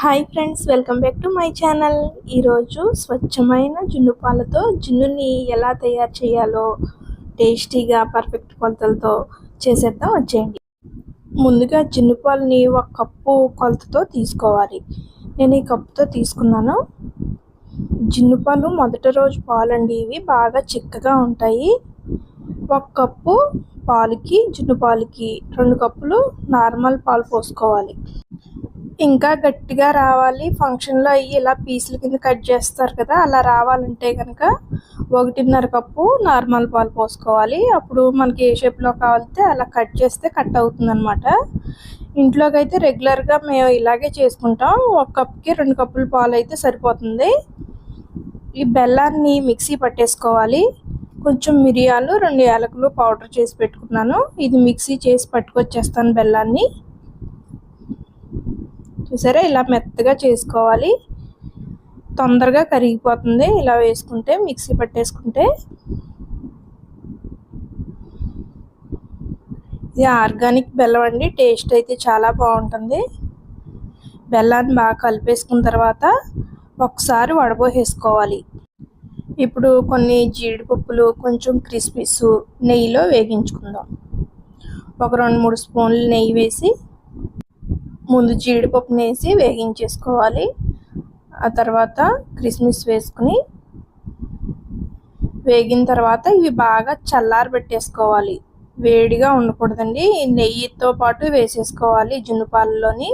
Hi friends welcome back to my channel ఈరోజు స్వచ్ఛమైన జున్ను పాలతో జున్నుని ఎలా తయారు చేయాలో టేస్టీగా పర్ఫెక్ట్ కొలతలతో చేసేద్దాం. వచ్చేయండి. ముందుగా జున్ను పాలని ఒక కప్పు కొలతతో తీసుకోవాలి. నేను ఈ కప్పుతో తీసుకున్నాను. జున్ను పాలు మొదటి రోజు పాలండి. ఇవి బాగా చిక్కగా ఉంటాయి. ఒక కప్పు పాలకి జున్ను పాలకి రెండు కప్పులు నార్మల్ పాలు పోసుకోవాలి. ఇంకా గట్టిగా రావాలి. ఫంక్షన్లో అవి ఇలా పీసుల కింద కట్ చేస్తారు కదా అలా రావాలంటే కనుక ఒకటిన్నర కప్పు నార్మల్ పాలు పోసుకోవాలి. అప్పుడు మనకి ఏ షేప్లో కావాలితే అలా కట్ చేస్తే కట్ అవుతుంది అనమాట ఇంట్లోకి అయితే రెగ్యులర్గా మేము ఇలాగే చేసుకుంటాం. ఒక కప్కి రెండు కప్పుల పాలు అయితే సరిపోతుంది. ఈ బెల్లాన్ని మిక్సీ పట్టేసుకోవాలి. కొంచెం మిరియాలు రెండు యాలకులు పౌడర్ చేసి పెట్టుకున్నాను. ఇది మిక్సీ చేసి పట్టుకొచ్చేస్తాను బెల్లాన్ని. చూసారా ఇలా మెత్తగా చేసుకోవాలి. తొందరగా కరిగిపోతుంది. ఇలా వేసుకుంటే మిక్సీ పట్టేసుకుంటే. ఇది ఆర్గానిక్ బెల్లం అండి. టేస్ట్ అయితే చాలా బాగుంటుంది. బెల్లాన్ని బాగా కలిపేసుకున్న తర్వాత ఒకసారి వడబోసేసుకోవాలి. ఇప్పుడు కొన్ని జీడిపప్పులు కొంచెం క్రిస్పీస్ నెయ్యిలో వేగించుకుందాం. ఒక రెండు మూడు స్పూన్లు నెయ్యి వేసి ముందు జీడిపప్పుని వేసి వేగించేసుకోవాలి. ఆ తర్వాత క్రిస్మిస్ వేసుకుని వేగిన తర్వాత ఇవి బాగా చల్లారి పెట్టేసుకోవాలి వేడిగా ఉండకూడదండి. నెయ్యితో పాటు వేసేసుకోవాలి జున్ను పాలలోని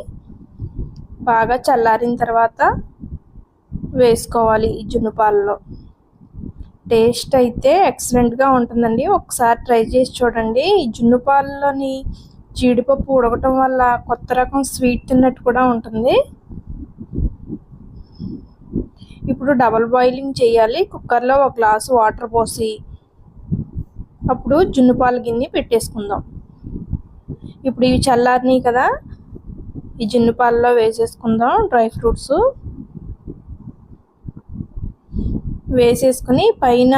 బాగా చల్లారిన తర్వాత వేసుకోవాలి ఈ జున్ను పాలలో. టేస్ట్ అయితే ఎక్సలెంట్గా ఉంటుందండి. ఒకసారి ట్రై చేసి చూడండి. ఈ జున్ను పాలలోని జీడిపప్పు ఉడకటం వల్ల కొత్త రకం స్వీట్ తిన్నట్టు కూడా ఉంటుంది. ఇప్పుడు డబల్ బాయిలింగ్ చేయాలి. కుక్కర్లో ఒక గ్లాసు వాటర్ పోసి అప్పుడు జున్నుపాల గిన్నె పెట్టేసుకుందాం. ఇప్పుడు ఇవి చల్లారినాయి కదా ఈ జున్నుపాలలో వేసేసుకుందాం డ్రై ఫ్రూట్స్. వేసేసుకుని పైన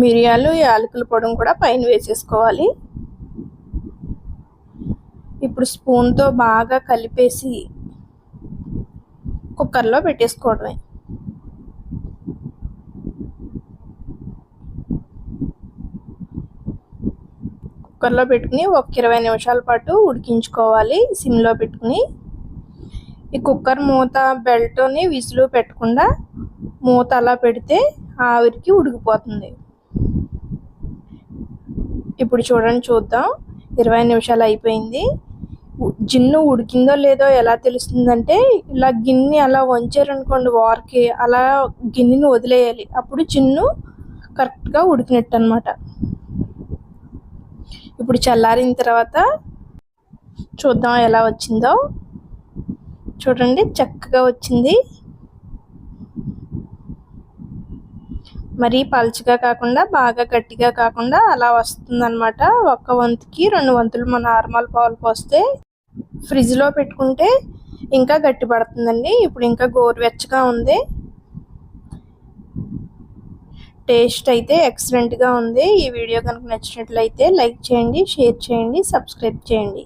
మిరియాలు యాలకుల పొడం కూడా పైన వేసేసుకోవాలి. ఇప్పుడు స్పూన్తో బాగా కలిపేసి కుక్కర్లో పెట్టేసుకోవడమే. కుక్కర్లో పెట్టుకుని ఒక ఇరవై నిమిషాల పాటు ఉడికించుకోవాలి సిమ్లో పెట్టుకుని. ఈ కుక్కర్ మూత బెల్ట్ని విసులు పెట్టకుండా మూత అలా పెడితే ఆవిరికి ఉడికిపోతుంది. ఇప్పుడు చూడండి చూద్దాం. ఇరవై నిమిషాలు అయిపోయింది. జిన్ను ఉడికిందో లేదో ఎలా తెలుస్తుందంటే ఇలా గిన్నె అలా వంచారనుకోండి వారికి అలా గిన్నెని వదిలేయాలి. అప్పుడు జిన్ను కరెక్ట్గా ఉడికినట్టు అనమాట ఇప్పుడు చల్లారిన తర్వాత చూద్దాం ఎలా వచ్చిందో. చూడండి చక్కగా వచ్చింది. మరీ పలుచగా కాకుండా బాగా గట్టిగా కాకుండా అలా వస్తుందన్నమాట. ఒక్క వంతుకి రెండు వంతులు మన నార్మల్ పాలు పోస్తే ఫ్రిడ్జ్లో పెట్టుకుంటే ఇంకా గట్టి పడుతుందండి. ఇప్పుడు ఇంకా గోరువెచ్చగా ఉంది. టేస్ట్ అయితే ఎక్సలెంట్గా ఉంది. ఈ వీడియో కనుక నచ్చినట్లయితే లైక్ చేయండి షేర్ చేయండి సబ్స్క్రైబ్ చేయండి.